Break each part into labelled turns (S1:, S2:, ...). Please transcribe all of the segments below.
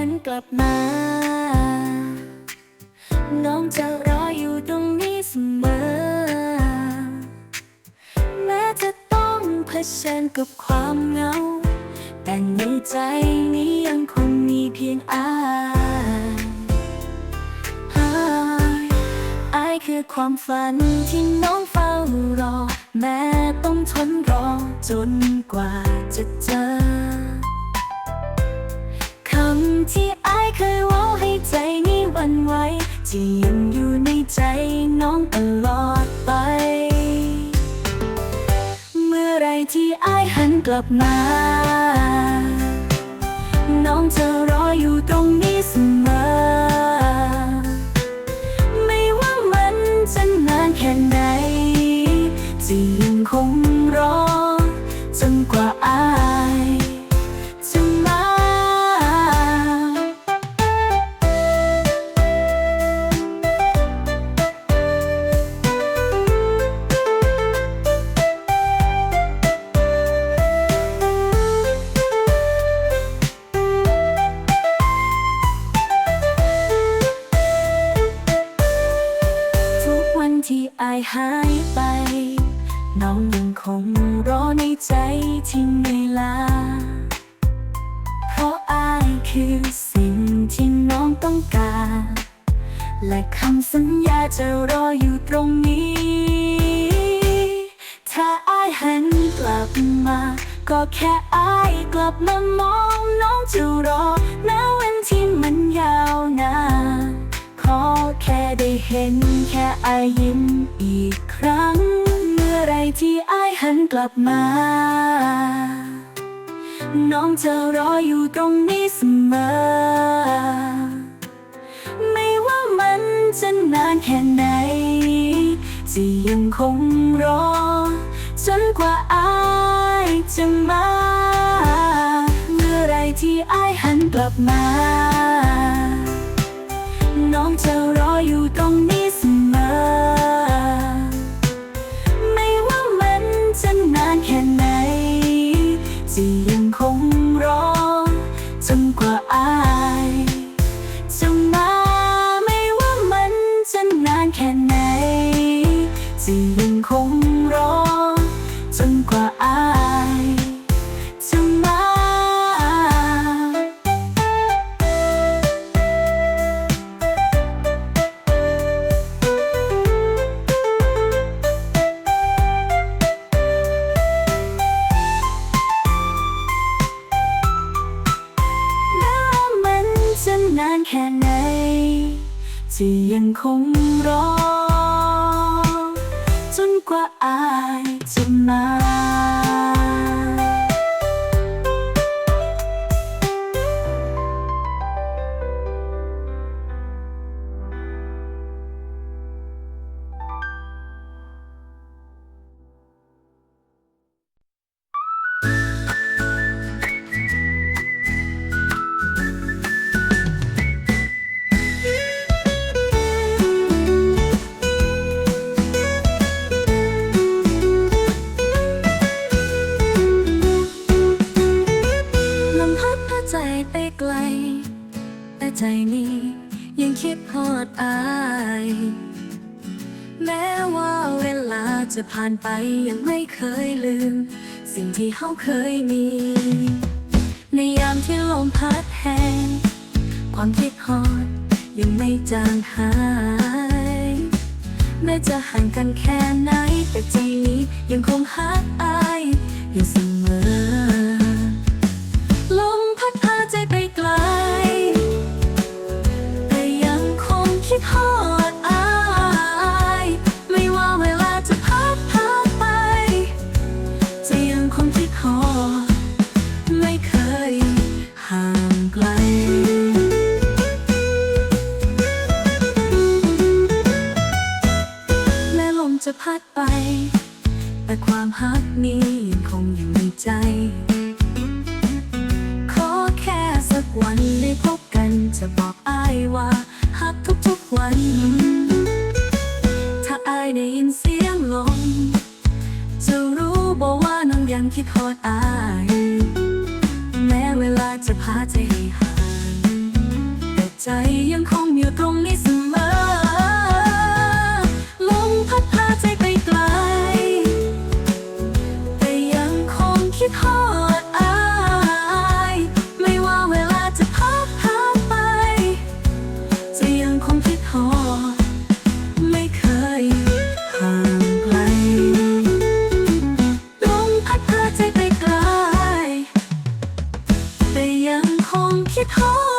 S1: หันกลับมา น้องจะรออยู่ตรงนี้เสมอ แม้จะต้องเผชิญกับความเหงา แต่ในใจนี้ยังคงมีเพียงอายอายอายคือความฝันที่น้องเฝ้ารอ แม้ต้องทนรอจนกว่าจะเจอ ที่อายเคยเว่าให้ใจนี้วันไหวจะยังอยู่ในใจน้องตลอดไป เมื่อไรที่อายหันกลับมา น้องจะรออยู่ตรงนี้เสมอ คือสิ่งที่น้องต้องการ และคำสัญญาจะรออยู่ตรงนี้ ถ้าอายหันกลับมา ก็แค่อายกลับมามองน้องจะรอณวันที่มันยาวนานขอแค่ได้เห็นแค่อายยิ้มอีกครั้ง เมื่อไรที่อายหันกลับมา น้องจะรออยู่ตรงนี้เสมอ ไม่ว่ามันจะนานแค่ไหน จะยังคงรอ จนกว่าอายจะมา เมื่อไรที่อายหันกลับมา น้องจะรออยู่ตรงนี้ คงรอจนกว่าอา ใจนี้ ยังคิดพอดอาย แม้ว่าเวลาจะผ่านไปยังไม่เคยลืม สิ่งที่เขาเคยมี ในยามที่ลมพัดแห้งความคิดฮอดยังไม่จางหาย แม้จะห่างกันแค่ไหน แต่ใจนี้ยังคงหักอายอยู่เสมอ ลมพัดพาใจไป คิดฮอดอาย แม้เวลาจะพาใจห่างแต่ใจยังคงอยู่ตรงนี้ get home.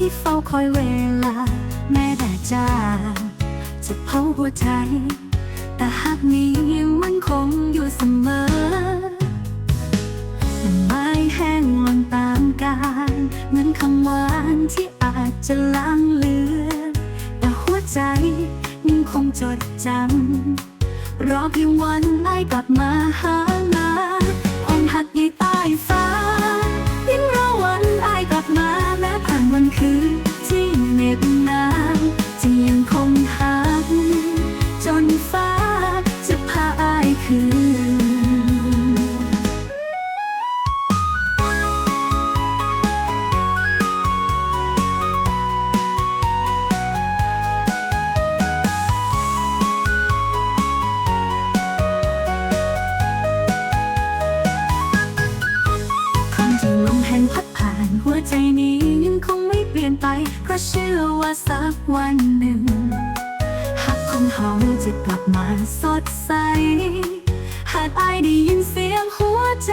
S1: ที่เฝ้าคอยเวลา แม้แต่จะาจะเผาหัวใจ แต่หากนี้มันคงอยู่เสมอไม้แห้งลนตามกาลเหมือนคำหวานที่อาจจะล้างเลือนแต่หัวใจยังคงจดจำรอเพียงวันไล่กลับมาหาลาองหักในใต้ฟ้ายัง 也难。 ได้ยินเสียงหัวใจ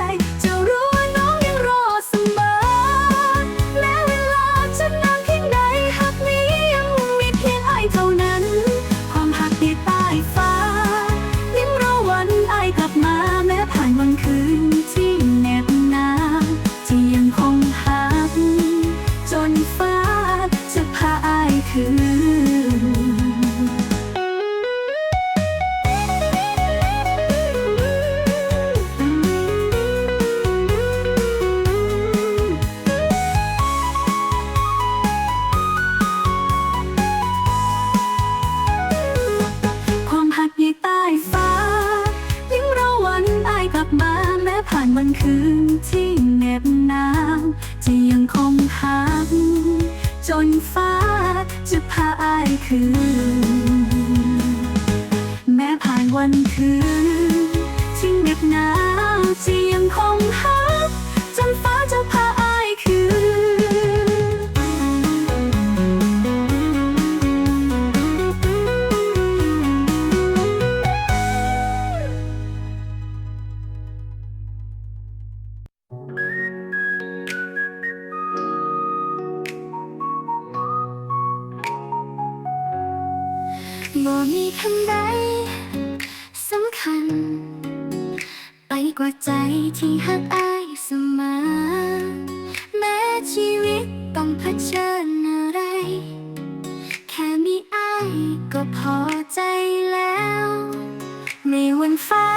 S1: นฟ้า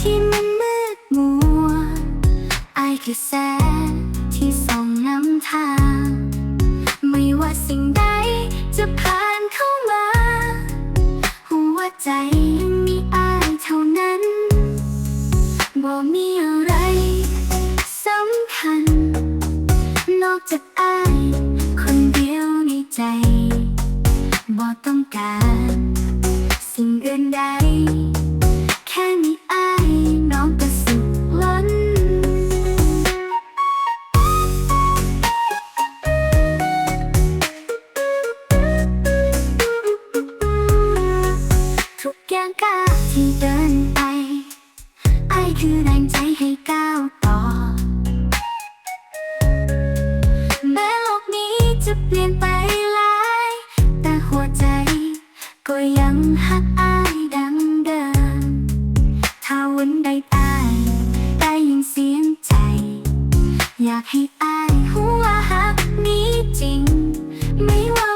S1: ที่มันมืดมัวไอคือแสงที่ส่องนำทาง ไม่ว่าสิ่งใดจะผ่านเข้ามา หัวใจ ให้อายหัวหักนี้จริง ไม่ว่า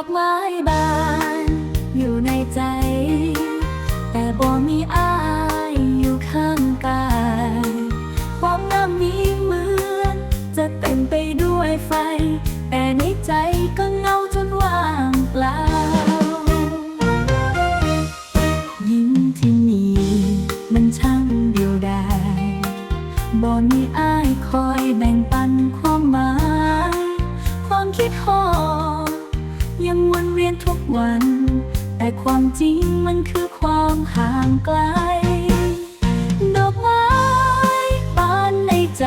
S1: อกไม้บ จริงมันคือความห่างไกล ดอกไม้บานในใจ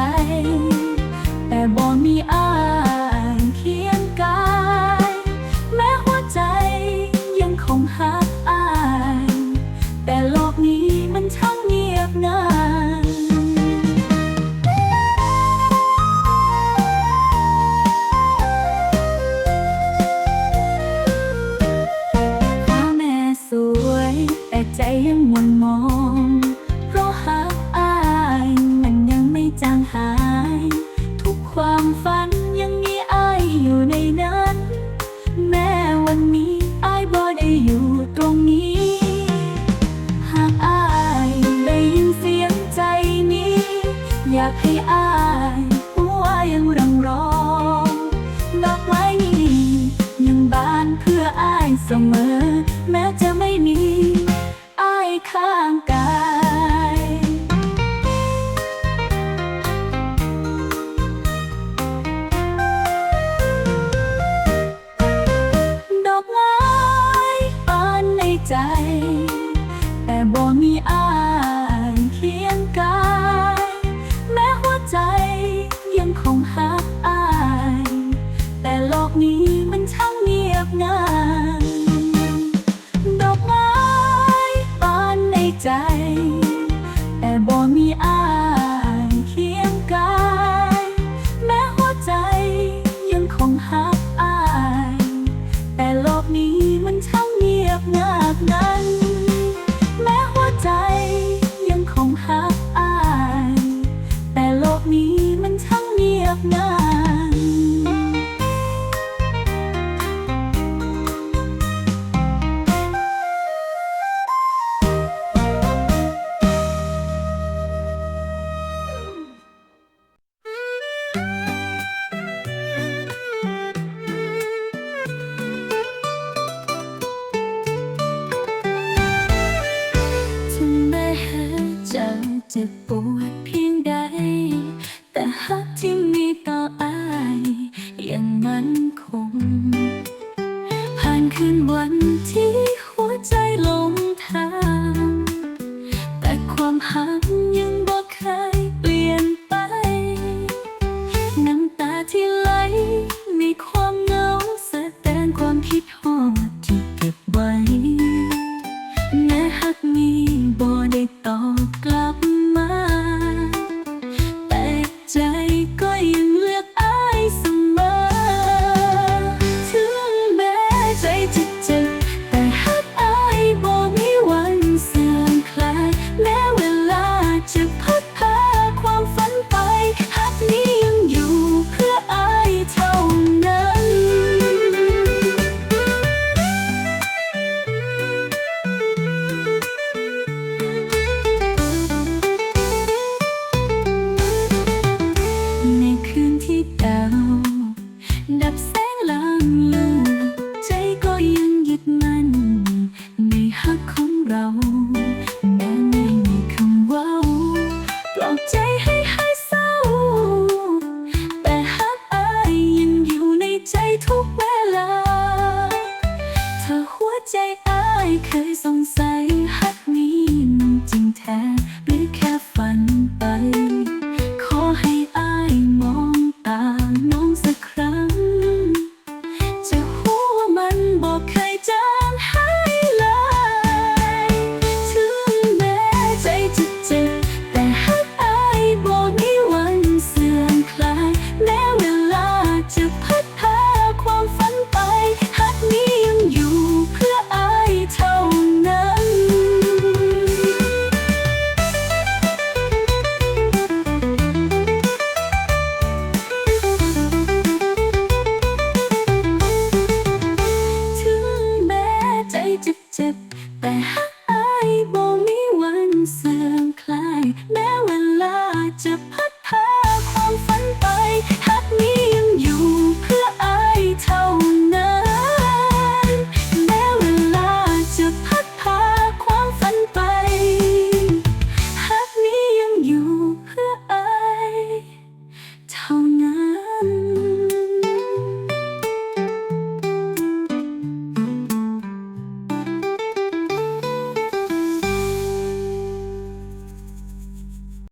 S1: step